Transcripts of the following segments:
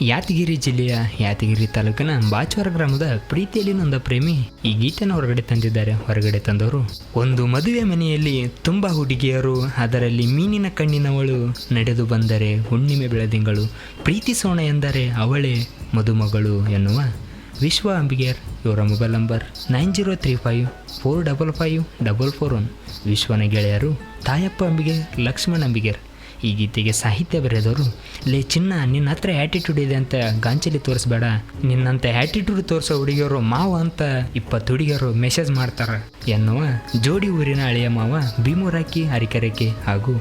ಯಾದಗಿರಿ ಜಿಲ್ಲೆಯ ಯಾದಗಿರಿ ತಾಲೂಕಿನ ಬಾಚವರ ಗ್ರಾಮದ ಪ್ರೀತಿಯಲ್ಲಿ ನೊಂದ ಪ್ರೇಮಿ ಈ ಗೀತೆಯನ್ನು ಹೊರಗಡೆ ತಂದಿದ್ದಾರೆ. ಹೊರಗಡೆ ತಂದವರು ಒಂದು ಮದುವೆ ಮನೆಯಲ್ಲಿ ತುಂಬ ಹುಡುಗಿಯರು, ಅದರಲ್ಲಿ ಮೀನಿನ ಕಣ್ಣಿನವಳು ನಡೆದು ಬಂದರೆ ಹುಣ್ಣಿಮೆ ಬೆಳದಿಂಗಳು ಪ್ರೀತಿಸೋಣ ಎಂದರೆ ಅವಳೇ ಮದುಮಗಳು ಎನ್ನುವ ವಿಶ್ವ ಅಂಬಿಗೇರ್, ಇವರ mobile number nine zero three five four double five double four one. ವಿಶ್ವನ ಗೆಳೆಯರು ತಾಯಪ್ಪ ಅಂಬಿಗೆ ಲಕ್ಷ್ಮಣ್ ಅಂಬಿಗೇರ್ ಈ ಗೀತೆಗೆ ಸಾಹಿತ್ಯ ಬರೆದವರು, ಲೇ ಚಿನ್ನ, ನಿನ್ನ ಹತ್ರ ಆ್ಯಟಿಟ್ಯೂಡ್ ಇದೆ ಅಂತ ಗಾಂಚಲಿ ತೋರಿಸ್ಬೇಡ. ನಿನ್ನಂಥ ಆ್ಯಟಿಟ್ಯೂಡ್ ತೋರಿಸೋ ಹುಡುಗಿಯರು ಮಾವ ಅಂತ ಇಪ್ಪತ್ತು ಹುಡುಗಿಯರು ಮೆಸೇಜ್ ಮಾಡ್ತಾರೆ ಎನ್ನುವ ಜೋಡಿ ಊರಿನ ಹಳೆಯ ಮಾವ ಭೀಮೂರಾಕಿ ಹರಿಕೆರೆಕೆ ಹಾಗೂ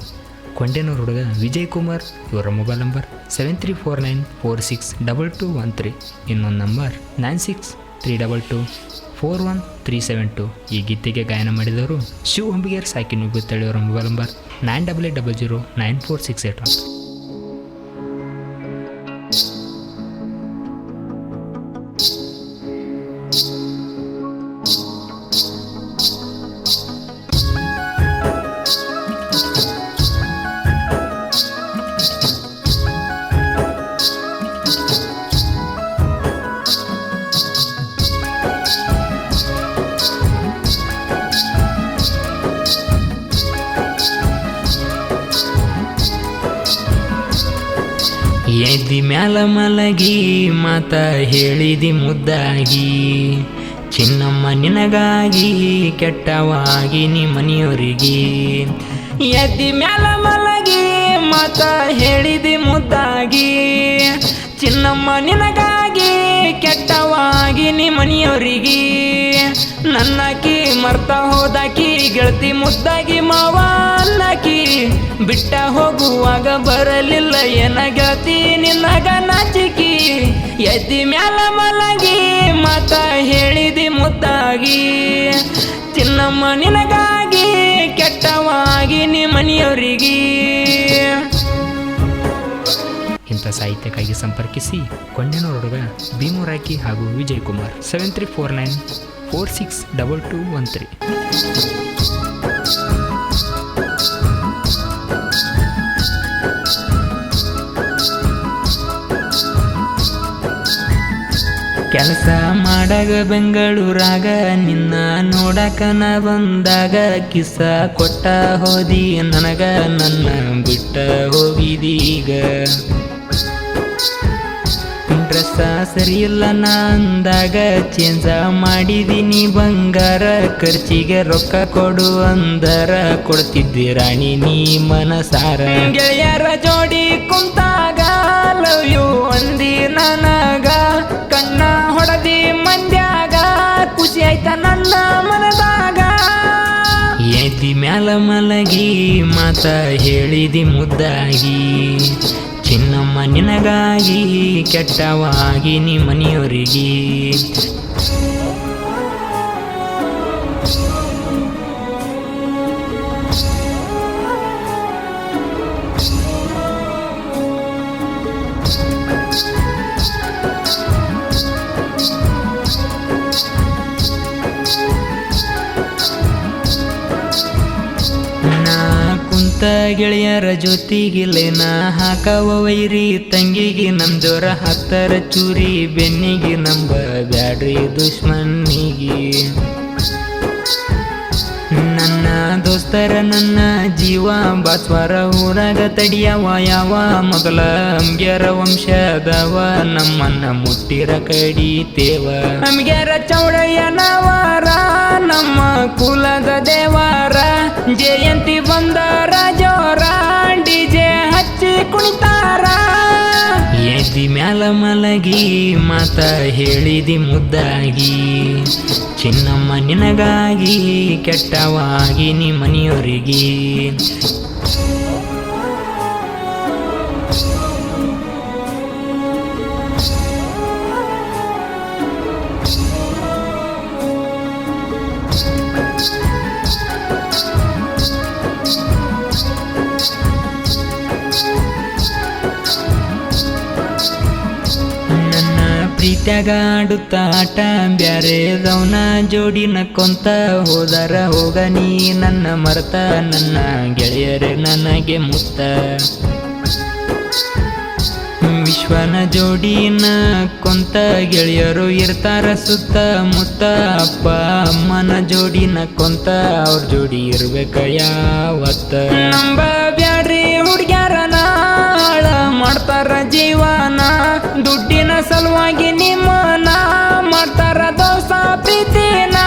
ಕೊಂಡೇನೂರು ಹುಡುಗ ವಿಜಯ್ ಕುಮಾರ್ ಇವರ mobile number seven three four nine four six double two one three ಇನ್ನೊಂದು number nine six three double two four one three seven two ಈ ಗೀತೆಗೆ ಗಾಯನ ಮಾಡಿದವರು ಶಿವ ಅಂಬಿಗೇರ್, ಸಾಕಿ ನುಗ್ಗು ಅವರ mobile number nine double eight double zero nine four six eight one ಎದ್ದಿ ಮ್ಯಾಲ ಮಲಗಿ ಮಾತ ಹೇಳಿದಿ ಮುದ್ದಾಗಿ. ಚಿನ್ನಮ್ಮ ನಿನಗಾಗಿ, ಕೆಟ್ಟವಾಗಿ ನಿ ಮನೆಯವರಿಗೆ ಎದ್ದಿ ಮ್ಯಾಲ ಮಲಗಿ ಮಾತ ಹೇಳಿದಿ ಮುದ್ದಾಗಿ. ಚಿನ್ನಮ್ಮ ನಿನಗಾಗಿ, ಕೆಟ್ಟವಾಗಿ ನಿ ಮನೆಯವರಿಗೆ ನನ್ನಕಿ ಮರ್ತ ಹೋದಾಕಿ ಗೆಳತಿ ಮುದ್ದಾಗಿ ಮಾವ ಅನ್ನಕಿ ಬಿಟ್ಟ ಹೋಗುವಾಗ ಬರಲಿಲ್ಲ ಏನ ಗೆಳತಿ ನಿನ್ನಗ ನಾಚಿಕಿ ಎದ್ದಿ ಮ್ಯಾಲ ಮಲಗಿ, ಮತ ಹೇಳಿದಿ ಮುದ್ದಾಗಿ. ಚಿನ್ನಮ್ಮ ನಿನಗಾಗಿ, ಕೆಟ್ಟವಾಗಿ ಮನೆಯವರಿಗೆ ಇಂಥ ಸಾಹಿತ್ಯಕ್ಕಾಗಿ ಸಂಪರ್ಕಿಸಿ ಕೊಂಡೇನೂರು ಹುಡುಗ ಭೀಮೂರಾಕಿ ಹಾಗೂ Vijay Kumar. Seven three four nine four six double two one three ಕೆಲಸ ಮಾಡಾಗ ಬೆಂಗಳೂರಾಗ, ನಿನ್ನ ನೋಡಕ ನಾ ಬಂದಾಗ ಕಿಸ ಕೊಟ್ಟ ಹೋದಿ, ನನಗ ನನ್ನ ಬಿಟ್ಟ ಹೋಗಿದೀಗ. ಡ್ರೆಸ್ಸ ಸರಿಯಿಲ್ಲ ನಂದಾಗ ಚೇಂಜ ಮಾಡಿದೀನಿ ಬಂಗಾರ ಖರ್ಚಿಗೆ ರೊಕ್ಕ ಕೊಡು ಅಂದರ ಕೊಡ್ತಿದ್ದಿ ರಾಣಿ ನೀ ಮನಸಾರ. ಗೆಳೆಯರ ಜೋಡಿ ಕುಂತಾಗ ಲವ್ ಯು ಅಂದಿ ನನಗ. ಕಣ್ಣ ಹೊಡೆದಿ ಮಂದ್ಯಾಗ ಖುಷಿ ಆಯ್ತ ನನ್ನ ಮನದಾಗ. ಎದ್ದಿ ಮ್ಯಾಲ ಮಲಗಿ ಮಾತ ಹೇಳಿದಿ ಮುದ್ದಾಗಿ. ಚಿನ್ನಮ್ಮ ನಿನಗಾಗಿ ಕೆಟ್ಟವಾಗಿ ಮನೆಯವರಿಗೆ ಗೆಳೆಯರ ನಾ ಹಾಕವ ವೈರಿ. ತಂಗಿಗೆ ನಮ್ ಜೋರ ಹತ್ತರ ಚೂರಿ, ಬೆನ್ನಿಗೆ ನಂಬ ಬ್ಯಾಡ್ರಿ ದುಶ್ಮನ್ನಿಗೆ. ನನ್ನ ದೋಸ್ತರ ನನ್ನ ಜೀವ, ಬಾಸ್ವರ ಊರಾಗ ತಡಿಯವ ಯಾವ ಮೊದಲ ಅಂಗ್ಯಾರ ವಂಶದವ. ನಮ್ಮನ್ನ ಮುಟ್ಟಿರ ಕಡಿತೇವ ನಮ್ಗ್ಯಾರ ಚೌಡಯ್ಯನವರ ಮಾತ ಹೇಳಿದಿ ಮುದ್ದಾಗಿ. ಚಿನ್ನಮ್ಮ ನಿನಗಾಗಿ ಕೆಟ್ಟವಾಗಿ ಮನೆಯವರಿಗೆ ಪ್ರೀತ್ಯಾಗ ಆಡುತ್ತ ಆಟ ಬ್ಯಾರೆದವನ ಜೋಡಿ ನಕ್ಕೊಂತ ಹೋದರ ಹೋಗ ನೀ ನನ್ನ ಮರ್ತ, ನನ್ನ ಗೆಳೆಯರೆ ನನಗೆ ಮುತ್ತ. ವಿಶ್ವ ವಿಶ್ವನ ಜೋಡಿನ ಕೊಂತ ಗೆಳೆಯರು ಇರ್ತಾರ ಸುತ್ತ ಮುತ್ತ, ಅಪ್ಪ ಅಮ್ಮನ ಜೋಡಿನ ಕೊಂತ ಅವ್ರ ಜೋಡಿ ಇರ್ಬೇಕ ಯಾವತ್ತ. ನಂಬ ಬ್ಯಾಡ್ರಿ ಹುಡ್ಗ್ಯಾರನ ನಾಳ ಮಾಡ್ತಾರ ದುಡ್ಡಿನ ಸಲುವಾಗಿ ನಿಮ್ಮನ ಮಾಡ್ತಾರ ದೋಸ ಪ್ರೀತಿನ.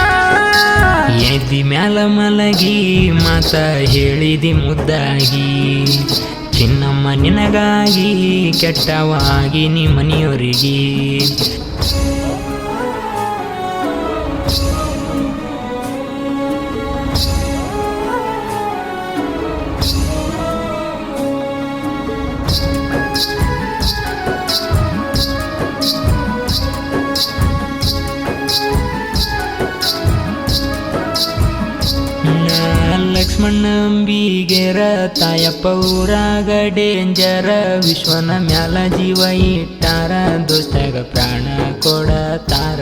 ಎದ್ದಿ ಮ್ಯಾಲ ಮಲಗಿ ಮಾತ ಹೇಳಿದಿ ಮುದ್ದಾಗಿ. ಚಿನ್ನಮ್ಮ ನಿನಗಾಗಿ ಕೆಟ್ಟವಾಗಿ ಮನೆಯವರಿಗೆ ಲಕ್ಷ್ಮಣ ಅಂಬಿಗೆರ ತಾಯಪ್ಪ ಊರಾಗ ಡೇಂಜರ ವಿಶ್ವನ ಮ್ಯಾಲ ಜೀವ ಇಟ್ಟಾರ ದೋಸ್ತಾಗ ಪ್ರಾಣ ಕೊಡತಾರ.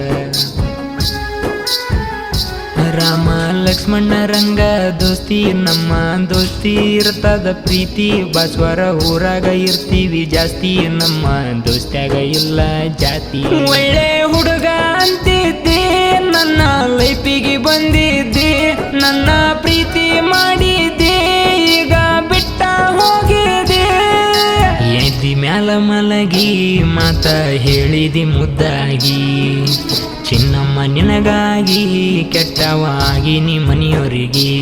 ರಾಮ ಲಕ್ಷ್ಮಣ ರಂಗ ದೋಸ್ತಿ, ನಮ್ಮ ದೋಸ್ತಿ ಇರ್ತದ ಪ್ರೀತಿ. ಬಸ್ವರ ಊರಾಗ ಇರ್ತೀವಿ ಜಾಸ್ತಿ, ನಮ್ಮ ದೋಸ್ತ್ಯಾಗ ಇಲ್ಲ ಜಾತಿ. ಒಳ್ಳೆ ಹುಡುಗ ಅಂತಿದ್ದೆ. ನನ್ನ ಲೈಫಿಗೆ ಬಂದಿದ್ದೆ, ನನ್ನ ಪ್ರೀತಿ ಮಾಡಿದ್ದೆ, ಈಗ ಬಿಟ್ಟ ಹೋಗಿದೆ. ಎದ್ದಿ ಮ್ಯಾಲ ಮಲಗಿ, ಮಾತ ಹೇಳಿದಿ ಮುದ್ದಾಗಿ. ಚಿನ್ನಮ್ಮ ನಿನಗಾಗಿ ಕೆಟ್ಟವಾಗಿ ಮನೆಯವರಿಗೆ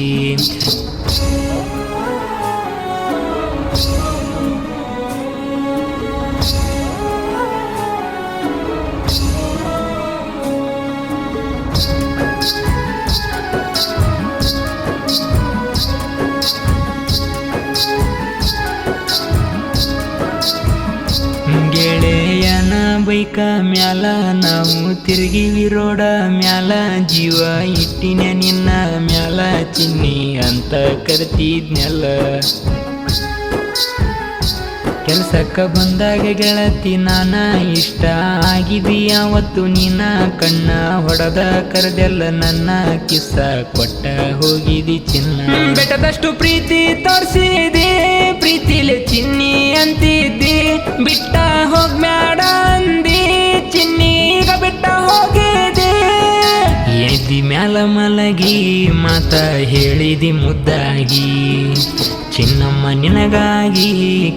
ಬೈಕ ಮ್ಯಾಲ ನಾವು ತಿರುಗಿ ರೋಡ ಮ್ಯಾಲ, ಜೀವ ಇಟ್ಟಿನ ನಿನ್ನ ಮ್ಯಾಲ, ಚಿನ್ನಿ ಅಂತ ಕರ್ತಿದ್ನೆಲ್ಲ. ಕೆಲ್ಸಕ್ಕ ಬಂದಾಗ ಗೆಳತಿ, ನಾನ ಇಷ್ಟ ಆಗಿದಿ ಅವತ್ತು ನಿನ್ನ ಕಣ್ಣ ಹೊಡೆದ ಕರೆದೆಲ್ಲ ನನ್ನ ಕಿಸ್ಸ ಕೊಟ್ಟ ಹೋಗಿದಿ ಚಿನ್ನ. ಬೆಟ್ಟದಷ್ಟು ಪ್ರೀತಿ ತೋರಿಸಿದೆ. ಪ್ರೀತಿಲೆ ಚಿನ್ನಿ ಅಂತಿದ್ದಿ, ಬಿಟ್ಟ ಹೋಗ್ಮ್ಯಾಡ ಅಂದಿ. ಚಿನ್ನಿ ಈಗ ಬಿಟ್ಟ ಹೋಗಿದೆ ಎದಿ ಮ್ಯಾಲ ಮಲಗಿ, ಮಾತ ಹೇಳಿದಿ ಮುದ್ದಾಗಿ. ಚಿನ್ನಮ್ಮ ನಿನಗಾಗಿ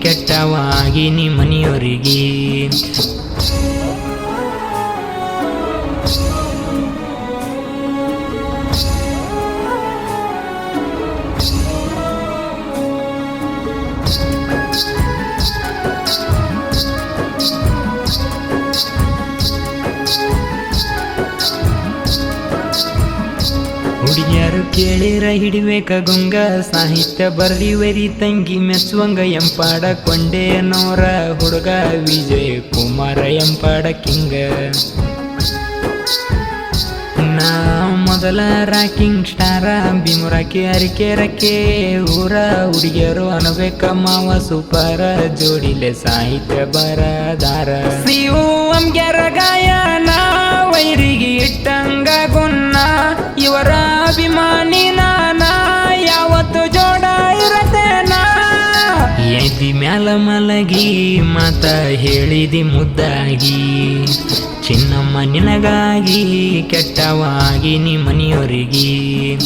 ಕೆಟ್ಟವಾಗಿ ಮನೆಯವರಿಗೆ ಕೇಳಿರ ಹಿಡಿಬೇಕ ಗುಂಗ. ಸಾಹಿತ್ಯ ಬರ್ದಿವರಿ ತಂಗಿ ಮೆಚ್ಚುವಂಗ ಎಂಪಾಡ ಕೊಂಡೆ ನೋರ ಹುಡುಗ ವಿಜಯ್ ಕುಮಾರ ಎಂಪಾಡ ಕಿಂಗ. ನಾ ಮೊದಲ ರಾಕಿಂಗ್ ಸ್ಟಾರ, ಭೀಮರಾಕಿ ಅರಿಕೆ ರಕ್ಕೆ ಊರ ಹುಡುಗಿಯರು ಅನ್ಬೇಕ ಮಾವ ಸೂಪರ, ಜೋಡಿಲೆ ಸಾಹಿತ್ಯ ಬರದಾರ. ಸಿಂಗ್ಯಾರ ಗಾಯ ಗಾಯನ ವೈರಿಗೆ ಇಟ್ಟಂಗ ಗುನ್ನ. ಇವರ ಅಭಿಮಾನಿ ನಾನ, ಯಾವತ್ತು ಜೋಡ ಇರತೇನ? ಎದಿ ಮ್ಯಾಲ ಮಲಗಿ, ಮಾತ ಹೇಳಿದಿ ಮುದ್ದಾಗಿ. ಚಿನ್ನಮ್ಮ ನಿನಗಾಗಿ, ಕೆಟ್ಟವಾಗಿ ಮನೆಯವರಿಗೆ